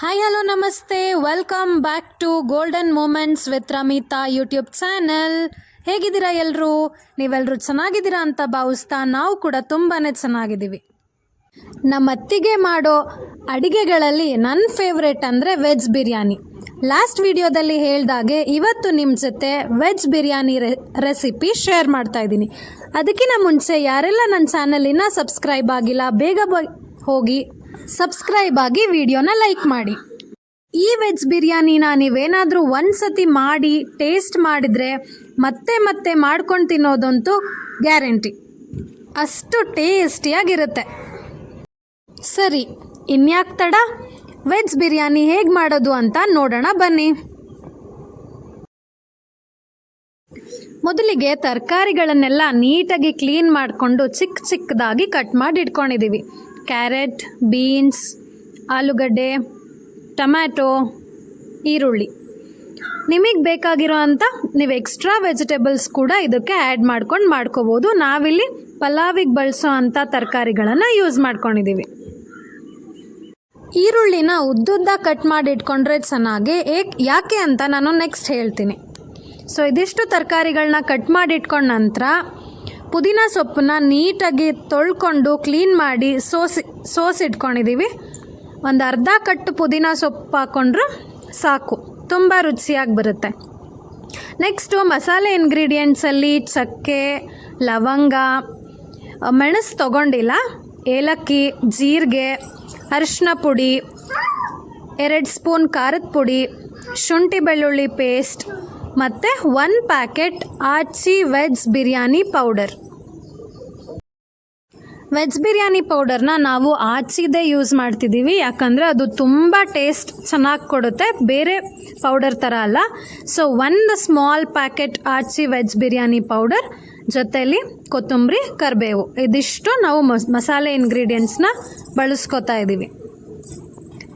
Hi hello ನಮಸ್ತೆ welcome back to golden moments with Ramitha YouTube channel ಹೇಗಿದ್ದೀರಾ ಎಲ್ಲರೂ ನೀವೆಲ್ಲರೂ ಚೆನ್ನಾಗಿದ್ದೀರಾ ಅಂತ ಭಾವಿಸ್ತಾ ನಾವು ಕೂಡ ತುಂಬಾ ಚೆನ್ನಾಗಿದ್ದೀವಿ. ನಮ್ಮ ಅತ್ತಿಗೆ ಮಾಡೋ ಅಡಿಗೆಗಳಲ್ಲಿ ನನ್ನ ಫೇವ್ರೇಟ್ ಅಂದರೆ ವೆಜ್ ಬಿರಿಯಾನಿ. ಲಾಸ್ಟ್ ವಿಡಿಯೋದಲ್ಲಿ ಹೇಳಿದಾಗೆ ಇವತ್ತು ನಿಮ್ಮ ಜೊತೆ ವೆಜ್ ಬಿರಿಯಾನಿ ರೆಸಿಪಿ ಶೇರ್ ಮಾಡ್ತಾ ಇದ್ದೀನಿ. ಅದಕ್ಕಿಂತ ಮುಂಚೆ ಯಾರೆಲ್ಲ ನನ್ನ ಚಾನಲಿನ ಸಬ್ಸ್ಕ್ರೈಬ್ ಆಗಿಲ್ಲ, ಬೇಗ ಹೋಗಿ ಸಬ್ಸ್ಕ್ರೈಬ್ ಆಗಿ ವಿಡಿಯೋನ ಲೈಕ್ ಮಾಡಿ. ಈ ವೆಜ್ ಬಿರಿಯಾನಿನ ನೀವೇನಾದರೂ ಒಂದು ಸತಿ ಮಾಡಿ ಟೇಸ್ಟ್ ಮಾಡಿದರೆ ಮತ್ತೆ ಮತ್ತೆ ಮಾಡ್ಕೊಂಡು ತಿನ್ನೋದಂತೂ ಗ್ಯಾರಂಟಿ. ಅಷ್ಟು ಟೇಸ್ಟಿಯಾಗಿರುತ್ತೆ ಸರಿ, ಇನ್ಯಾಕ್ ತಡ? ವೆಜ್ ಬಿರಿಯಾನಿ ಹೇಗೆ ಮಾಡೋದು ಅಂತ ನೋಡೋಣ ಬನ್ನಿ. ಮೊದಲಿಗೆ ತರಕಾರಿಗಳನ್ನೆಲ್ಲ ನೀಟಾಗಿ ಕ್ಲೀನ್ ಮಾಡಿಕೊಂಡು ಚಿಕ್ಕ ಚಿಕ್ಕದಾಗಿ ಕಟ್ ಮಾಡಿ ಇಟ್ಕೊಂಡಿದ್ದೀವಿ ಕ್ಯಾರೆಟ್, ಬೀನ್ಸ್, ಆಲೂಗಡ್ಡೆ, ಟೊಮ್ಯಾಟೊ, ಈರುಳ್ಳಿ. ನಿಮಗೆ ಬೇಕಾಗಿರೋ ಅಂಥ ನೀವು ಎಕ್ಸ್ಟ್ರಾ ವೆಜಿಟೇಬಲ್ಸ್ ಕೂಡ ಇದಕ್ಕೆ ಆ್ಯಡ್ ಮಾಡ್ಕೊಂಡು ಮಾಡ್ಕೋಬೋದು. ನಾವಿಲ್ಲಿ ಪಲಾವಿಗೆ ಬಳಸೋ ಅಂಥ ತರಕಾರಿಗಳನ್ನು ಯೂಸ್ ಮಾಡ್ಕೊಂಡಿದ್ದೀವಿ ಈರುಳ್ಳಿನ ಉದ್ದುದ್ದ ಕಟ್ ಮಾಡಿ ಇಟ್ಕೊಂಡ್ರೆ ಚೆನ್ನಾಗಿ ಏಕ್ ಯಾಕೆ ಅಂತ ನಾನು ನೆಕ್ಸ್ಟ್ ಹೇಳ್ತೀನಿ. ಸೊ ಇದಿಷ್ಟು ತರಕಾರಿಗಳನ್ನ ಕಟ್ ಮಾಡಿ ಇಟ್ಕೊಂಡ ನಂತರ ಪುದೀನ ಸೊಪ್ಪನ್ನ ನೀಟಾಗಿ ತೊಳ್ಕೊಂಡು ಕ್ಲೀನ್ ಮಾಡಿ ಸೋಸಿ ಸೋಸಿಟ್ಕೊಂಡಿದ್ದೀವಿ ಒಂದು ಅರ್ಧ ಕಟ್ಟು ಪುದೀನ ಸೊಪ್ಪು ಹಾಕ್ಕೊಂಡ್ರು ಸಾಕು. ತುಂಬ ರುಚಿಯಾಗಿ ಬರುತ್ತೆ. ನೆಕ್ಸ್ಟು ಮಸಾಲೆ ಇನ್ಗ್ರೀಡಿಯೆಂಟ್ಸಲ್ಲಿ ಚಕ್ಕೆ, ಲವಂಗ, ಮೆಣಸು ತೊಗೊಂಡಿಲ್ಲ. ಏಲಕ್ಕಿ, ಜೀರಿಗೆ ಅರಿಶಿನ ಪುಡಿ, ಎರಡು ಸ್ಪೂನ್ ಖಾರದ ಪುಡಿ, ಶುಂಠಿ ಬೆಳ್ಳುಳ್ಳಿ ಪೇಸ್ಟ್ ಮತ್ತು one packet Aachi veg biryani powder veg biryani ಪೌಡರ್ನ ನಾವು ಆಚಿದೆ ಯೂಸ್ ಮಾಡ್ತಿದ್ದೀವಿ. ಯಾಕಂದರೆ ಅದು ತುಂಬ ಟೇಸ್ಟ್ ಚೆನ್ನಾಗಿ ಕೊಡುತ್ತೆ. ಬೇರೆ ಪೌಡರ್ ಥರ ಅಲ್ಲ. ಸೊ ಒಂದು small packet Aachi veg biryani powder ಜೊತೆಯಲ್ಲಿ ಕೊತ್ತಂಬರಿ, ಕರಿಬೇವು. ಇದಿಷ್ಟು ನಾವು ಮಸ್, ಮಸಾಲೆ ಇಂಗ್ರೀಡಿಯೆಂಟ್ಸ್ನ ಬಳಸ್ಕೊತಾ ಇದ್ದೀವಿ.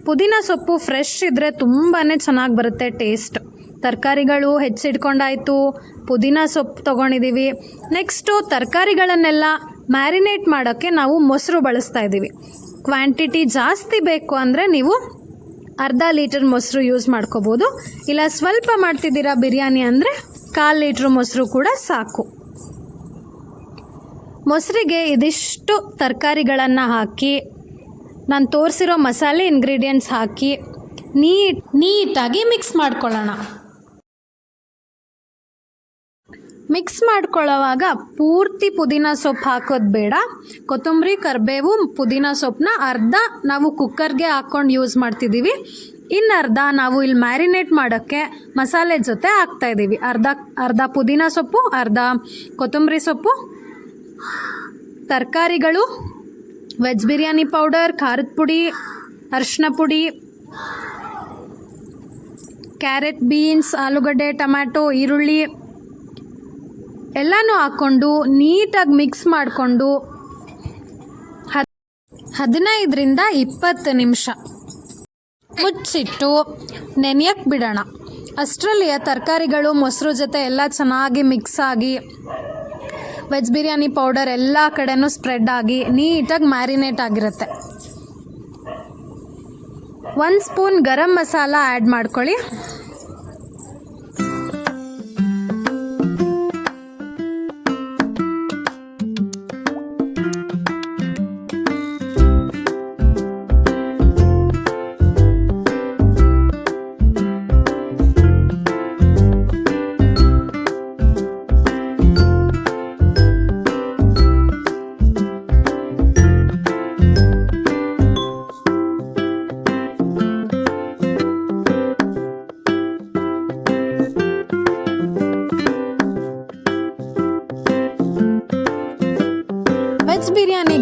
ಪುದೀನ ಸೊಪ್ಪು ಫ್ರೆಶ್ ಇದ್ದರೆ ತುಂಬಾ ಚೆನ್ನಾಗಿ ಬರುತ್ತೆ ಟೇಸ್ಟ್ ತರಕಾರಿಗಳು ಹೆಚ್ಚಿಟ್ಕೊಂಡಾಯಿತು. ಪುದೀನ ಸೊಪ್ಪು ತೊಗೊಂಡಿದ್ದೀವಿ ನೆಕ್ಸ್ಟು ತರಕಾರಿಗಳನ್ನೆಲ್ಲ ಮ್ಯಾರಿನೇಟ್ ಮಾಡೋಕ್ಕೆ ನಾವು ಮೊಸರು ಬಳಸ್ತಾ ಇದ್ದೀವಿ. ಕ್ವಾಂಟಿಟಿ ಜಾಸ್ತಿ ಬೇಕು ಅಂದರೆ ನೀವು ಅರ್ಧ ಲೀಟರ್ ಮೊಸರು ಯೂಸ್ ಮಾಡ್ಕೋಬೋದು. ಇಲ್ಲ ಸ್ವಲ್ಪ ಮಾಡ್ತಿದ್ದೀರಾ ಬಿರಿಯಾನಿ ಅಂದರೆ ಕಾಲು ಲೀಟ್ರ್ ಮೊಸರು ಕೂಡ ಸಾಕು. ಮೊಸರಿಗೆ ಇದಿಷ್ಟು ತರಕಾರಿಗಳನ್ನು ಹಾಕಿ, ನಾನು ತೋರಿಸಿರೋ ಮಸಾಲೆ ಇಂಗ್ರೀಡಿಯೆಂಟ್ಸ್ ಹಾಕಿ ನೀಟ್ ನೀಟಾಗಿ ಮಿಕ್ಸ್ ಮಾಡ್ಕೊಳ್ಳೋಣ. ಮಿಕ್ಸ್ ಮಾಡ್ಕೊಳ್ಳೋವಾಗ ಪೂರ್ತಿ ಪುದೀನ ಸೊಪ್ಪು ಹಾಕೋದು ಬೇಡ. ಕೊತ್ತಂಬರಿ, ಕರಿಬೇವು, ಪುದೀನ ಸೊಪ್ಪನ್ನ ಅರ್ಧ ನಾವು ಕುಕ್ಕರ್ಗೆ ಹಾಕ್ಕೊಂಡು ಯೂಸ್ ಮಾಡ್ತಿದ್ದೀವಿ ಇನ್ನು ಅರ್ಧ ನಾವು ಇಲ್ಲಿ ಮ್ಯಾರಿನೇಟ್ ಮಾಡೋಕ್ಕೆ ಮಸಾಲೆ ಜೊತೆ ಹಾಕ್ತಾಯಿದ್ದೀವಿ ಅರ್ಧ ಅರ್ಧ ಪುದೀನ ಸೊಪ್ಪು, ಅರ್ಧ ಕೊತ್ತಂಬರಿ ಸೊಪ್ಪು, ತರಕಾರಿಗಳು, ವೆಜ್ ಬಿರಿಯಾನಿ ಪೌಡರ್, ಖಾರದ ಪುಡಿ, ಅರಿಶಿನ ಪುಡಿ, ಕ್ಯಾರೆಟ್ ಬೀನ್ಸ್, ಆಲೂಗಡ್ಡೆ, ಟೊಮ್ಯಾಟೊ, ಈರುಳ್ಳಿ ಎಲ್ಲನೂ ಹಾಕ್ಕೊಂಡು ನೀಟಾಗಿ ಮಿಕ್ಸ್ ಮಾಡಿಕೊಂಡು ಹದ್ ಹದಿನೈದರಿಂದ ಇಪ್ಪತ್ತು ನಿಮಿಷ ಮುಚ್ಚಿಟ್ಟು ನೆನೆಯಕ್ಕೆ ಬಿಡೋಣ. ಅಷ್ಟರಲ್ಲಿ ತರಕಾರಿಗಳು, ಮೊಸರು ಜೊತೆ ಎಲ್ಲ ಚೆನ್ನಾಗಿ ಮಿಕ್ಸ್ ಆಗಿ, ವೆಜ್ ಬಿರಿಯಾನಿ ಪೌಡರ್ ಎಲ್ಲ ಕಡೆನೂ ಸ್ಪ್ರೆಡ್ ಆಗಿ ನೀಟಾಗಿ ಮ್ಯಾರಿನೇಟ್ ಆಗಿರುತ್ತೆ. ಒಂದು ಸ್ಪೂನ್ ಗರಂ ಮಸಾಲ ಆ್ಯಡ್ ಮಾಡ್ಕೊಳ್ಳಿ.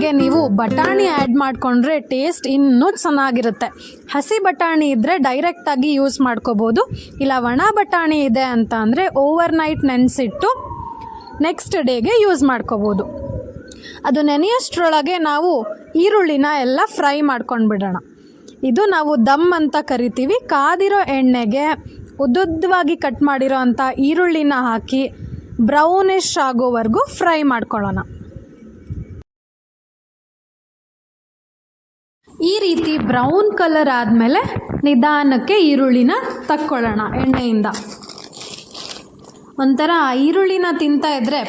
ಬಿರಿಯಾನಿಗೆ ನೀವು ಬಟಾಣಿ ಆ್ಯಡ್ ಮಾಡಿಕೊಂಡ್ರೆ ಟೇಸ್ಟ್ ಇನ್ನೂ ಚೆನ್ನಾಗಿರುತ್ತೆ. ಹಸಿ ಬಟಾಣಿ ಇದ್ದರೆ ಡೈರೆಕ್ಟಾಗಿ ಯೂಸ್ ಮಾಡ್ಕೋಬೋದು. ಇಲ್ಲ ಒಣ ಬಟಾಣಿ ಇದೆ ಅಂತ ಅಂದರೆ ಓವರ್ ನೈಟ್ ನೆನೆಸಿಟ್ಟು ನೆಕ್ಸ್ಟ್ ಡೇಗೆ ಯೂಸ್ ಮಾಡ್ಕೋಬೋದು. ಅದು ನೆನೆಯಷ್ಟರೊಳಗೆ ನಾವು ಈರುಳ್ಳಿನ ಎಲ್ಲ ಫ್ರೈ ಮಾಡ್ಕೊಂಡು ಬಿಡೋಣ ಇದು ನಾವು ದಮ್ ಅಂತ ಕರಿತೀವಿ. ಕಾದಿರೋ ಎಣ್ಣೆಗೆ ಉದ್ದುದ್ದವಾಗಿ ಕಟ್ ಮಾಡಿರೋ ಅಂಥ ಈರುಳ್ಳಿನ ಹಾಕಿ ಬ್ರೌನಿಶ್ ಆಗೋವರೆಗೂ ಫ್ರೈ ಮಾಡ್ಕೊಳ್ಳೋಣ. ಈ ರೀತಿ ಬ್ರೌನ್ ಕಲರ್ ಆದಮೇಲೆ ನಿಧಾನಕ್ಕೆ ಈರುಳ್ಳಿನ ತಕ್ಕೊಳ್ಳೋಣ ಎಣ್ಣೆಯಿಂದ. ಒಂಥರ ಈರುಳ್ಳಿನ ತಿಂತಾ ಇದ್ದರೆ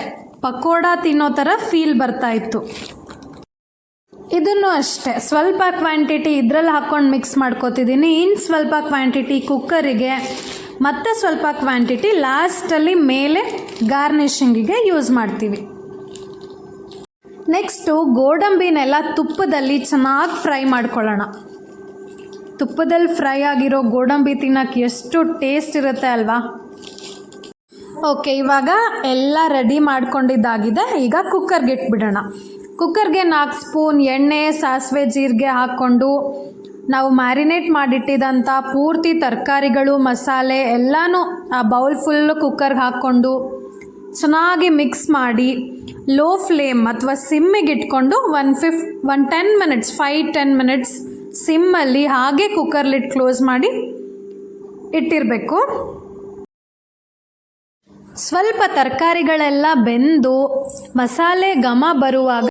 ಪಕೋಡ ತಿನ್ನೋ ಥರ ಫೀಲ್ ಬರ್ತಾ ಇತ್ತು. ಇದನ್ನು ಅಷ್ಟೇ, ಸ್ವಲ್ಪ ಕ್ವಾಂಟಿಟಿ ಇದರಲ್ಲಿ ಹಾಕ್ಕೊಂಡು ಮಿಕ್ಸ್ ಮಾಡ್ಕೋತಿದ್ದೀನಿ. ಇನ್ನು ಸ್ವಲ್ಪ ಕ್ವಾಂಟಿಟಿ ಕುಕ್ಕರಿಗೆ ಮತ್ತು ಸ್ವಲ್ಪ ಕ್ವಾಂಟಿಟಿ ಲಾಸ್ಟಲ್ಲಿ ಮೇಲೆ ಗಾರ್ನಿಷಿಂಗಿಗೆ ಯೂಸ್ ಮಾಡ್ತೀವಿ. ನೆಕ್ಸ್ಟು ಗೋಡಂಬಿನೆಲ್ಲ ತುಪ್ಪದಲ್ಲಿ ಚೆನ್ನಾಗಿ ಫ್ರೈ ಮಾಡ್ಕೊಳ್ಳೋಣ. ತುಪ್ಪದಲ್ಲಿ ಫ್ರೈ ಆಗಿರೋ ಗೋಡಂಬಿ ತಿನ್ನೋಕ್ಕೆ ಎಷ್ಟು ಟೇಸ್ಟ್ ಇರುತ್ತೆ ಅಲ್ವಾ? ಓಕೆ ಇವಾಗ ಎಲ್ಲ ರೆಡಿ ಮಾಡ್ಕೊಂಡಿದ್ದಾಗಿದೆ. ಈಗ ಕುಕ್ಕರ್ಗೆ ಇಟ್ಬಿಡೋಣ. ಕುಕ್ಕರ್ಗೆ ನಾಲ್ಕು ಸ್ಪೂನ್ ಎಣ್ಣೆ, ಸಾಸಿವೆ, ಜೀರಿಗೆ ಹಾಕ್ಕೊಂಡು ನಾವು ಮ್ಯಾರಿನೇಟ್ ಮಾಡಿಟ್ಟಿದಂಥ ಪೂರ್ತಿ ತರಕಾರಿಗಳು, ಮಸಾಲೆ ಎಲ್ಲನೂ ಆ ಬೌಲ್ ಫುಲ್ಲು ಕುಕ್ಕರ್ಗೆ ಹಾಕ್ಕೊಂಡು ಚೆನ್ನಾಗಿ ಮಿಕ್ಸ್ ಮಾಡಿ ಲೋ ಫ್ಲೇಮ್ ಅಥವಾ ಸಿಮ್ಮಿಗೆ ಇಟ್ಕೊಂಡು one ಫಿಫ್ one ten minutes five ten minutes ಸಿಮ್ಮಲ್ಲಿ ಹಾಗೆ ಕುಕ್ಕರ್ ಲಿಡ್ ಕ್ಲೋಸ್ ಮಾಡಿ ಇಟ್ಟಿರಬೇಕು. ಸ್ವಲ್ಪ ತರಕಾರಿಗಳೆಲ್ಲ ಬೆಂದು ಮಸಾಲೆ ಘಮ ಬರುವಾಗ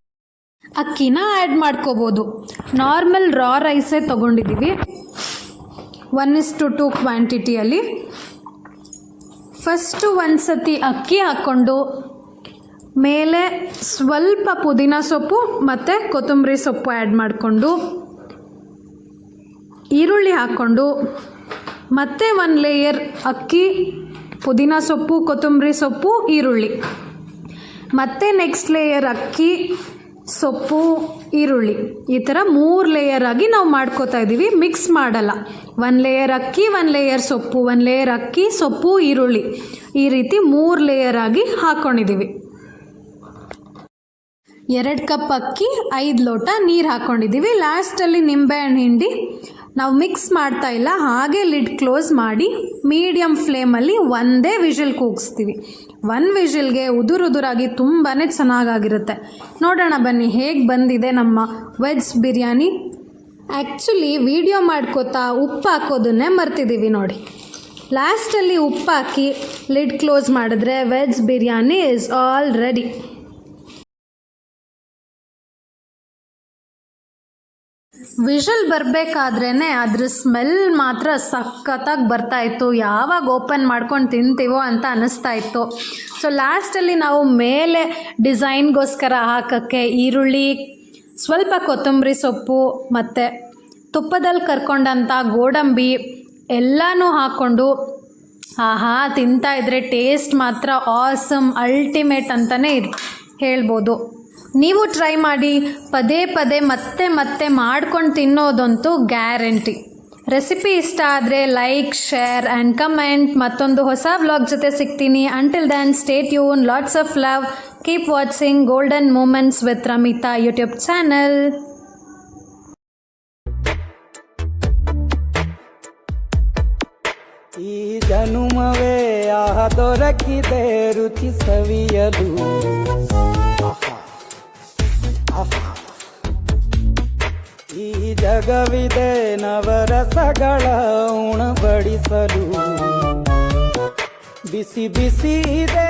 ಅಕ್ಕಿನ ಆ್ಯಡ್ ಮಾಡ್ಕೋಬೋದು. ನಾರ್ಮಲ್ ರಾ ರೈಸೇ ತೊಗೊಂಡಿದ್ದೀವಿ ಒನ್ ಇಸ್ ಟು ಟು ಕ್ವಾಂಟಿಟಿಯಲ್ಲಿ ಫಸ್ಟು ಒಂದು ಸತಿ ಅಕ್ಕಿ ಹಾಕ್ಕೊಂಡು ಮೇಲೆ ಸ್ವಲ್ಪ ಪುದೀನ ಸೊಪ್ಪು ಮತ್ತು ಕೊತ್ತಂಬರಿ ಸೊಪ್ಪು ಆ್ಯಡ್ ಮಾಡಿಕೊಂಡು ಈರುಳ್ಳಿ ಹಾಕ್ಕೊಂಡು ಮತ್ತೆ ಒಂದು ಲೇಯರ್ ಅಕ್ಕಿ, ಪುದೀನ ಸೊಪ್ಪು, ಕೊತ್ತಂಬರಿ ಸೊಪ್ಪು, ಈರುಳ್ಳಿ. ಮತ್ತೆ ನೆಕ್ಸ್ಟ್ ಲೇಯರ್ ಅಕ್ಕಿ, ಸೊಪ್ಪು, ಈರುಳ್ಳಿ. ಈ ಥರ ಮೂರು ಲೇಯರ್ ಆಗಿ ನಾವು ಮಾಡ್ಕೋತಾ ಇದ್ದೀವಿ ಮಿಕ್ಸ್ ಮಾಡಲ್ಲ. ಒಂದು ಲೇಯರ್ ಅಕ್ಕಿ ಒಂದು ಲೇಯರ್ ಸೊಪ್ಪು. ಒಂದು ಲೇಯರ್ ಅಕ್ಕಿ, ಸೊಪ್ಪು, ಈರುಳ್ಳಿ. ಈ ರೀತಿ ಮೂರು ಲೇಯರ್ ಆಗಿ ಹಾಕ್ಕೊಂಡಿದ್ದೀವಿ ಎರಡು ಕಪ್ ಅಕ್ಕಿ, ಐದು ಲೋಟ ನೀರು ಹಾಕ್ಕೊಂಡಿದ್ದೀವಿ ಲಾಸ್ಟಲ್ಲಿ ನಿಂಬೆಹಣ್ಣು ಹಿಂಡಿ ನಾವು ಮಿಕ್ಸ್ ಮಾಡ್ತಾ ಇಲ್ಲ. ಹಾಗೆ ಲಿಡ್ ಕ್ಲೋಸ್ ಮಾಡಿ ಮೀಡಿಯಮ್ ಫ್ಲೇಮಲ್ಲಿ ಒಂದೇ ವಿಷಲ್ ಕೂಗಿಸ್ತೀವಿ. ಒನ್ ವಿಷಲ್ಗೆ ಉದುರುದುರಾಗಿ ತುಂಬಾ ಚೆನ್ನಾಗಾಗಿರುತ್ತೆ. ನೋಡೋಣ ಬನ್ನಿ, ಹೇಗೆ ಬಂದಿದೆ ನಮ್ಮ ವೆಜ್ ಬಿರಿಯಾನಿ. ಆ್ಯಕ್ಚುಲಿ ವಿಡಿಯೋ ಮಾಡ್ಕೋತಾ ಉಪ್ಪು ಹಾಕೋದನ್ನೇ ಮರ್ತಿದ್ದೀವಿ ನೋಡಿ. ಲಾಸ್ಟಲ್ಲಿ ಉಪ್ಪು ಹಾಕಿ ಲಿಡ್ ಕ್ಲೋಸ್ ಮಾಡಿದ್ರೆ veg biryani is all ready whistle ಬರಬೇಕಾದ್ರೇ ಅದ್ರ ಸ್ಮೆಲ್ ಮಾತ್ರ ಸಖತ್ತಾಗಿ ಬರ್ತಾ ಇತ್ತು. ಯಾವಾಗ ಓಪನ್ ಮಾಡ್ಕೊಂಡು ತಿಂತೀವೋ ಅಂತ ಅನ್ನಿಸ್ತಾ ಇತ್ತು. ಸೊ, ಲಾಸ್ಟಲ್ಲಿ ನಾವು ಮೇಲೆ ಡಿಸೈನ್ಗೋಸ್ಕರ ಹಾಕೋಕ್ಕೆ ಈರುಳ್ಳಿ, ಸ್ವಲ್ಪ ಕೊತ್ತಂಬರಿ ಸೊಪ್ಪು ಮತ್ತು ತುಪ್ಪದಲ್ಲಿ ಕರ್ಕೊಂಡಂಥ ಗೋಡಂಬಿ ಎಲ್ಲನೂ ಹಾಕ್ಕೊಂಡು ಆಹಾ, ತಿಂತಾ ಇದ್ರೆ ಟೇಸ್ಟ್ ಮಾತ್ರ ಆಸಮ್ ಅಲ್ಟಿಮೇಟ್ ಅಂತಲೇ ಹೇಳ್ಬೋದು. ನೀವು ಟ್ರೈ ಮಾಡಿ, ಪದೇ ಪದೇ ಮತ್ತೆ ಮತ್ತೆ ಮಾಡ್ಕೊಂಡು ತಿನ್ನೋದಂತೂ ಗ್ಯಾರಂಟಿ. ರೆಸಿಪಿ ಇಷ್ಟ ಆದರೆ ಲೈಕ್ ಶೇರ್ ಆ್ಯಂಡ್ ಕಮೆಂಟ್ ಮತ್ತೊಂದು ಹೊಸ ವ್ಲಾಗ್ ಜೊತೆ ಸಿಗ್ತೀನಿ. Until then stay ಯೂನ್ lots of love keep watching golden moments with Ramitha YouTube channel ಈ ರುಚಿ. ಈ ಜಗವಿದೆ ನವರಸಗಳ ಉಣಬಡಿಸಲು. ಬಿಸಿ ಬಿಸಿ ಇದೆ.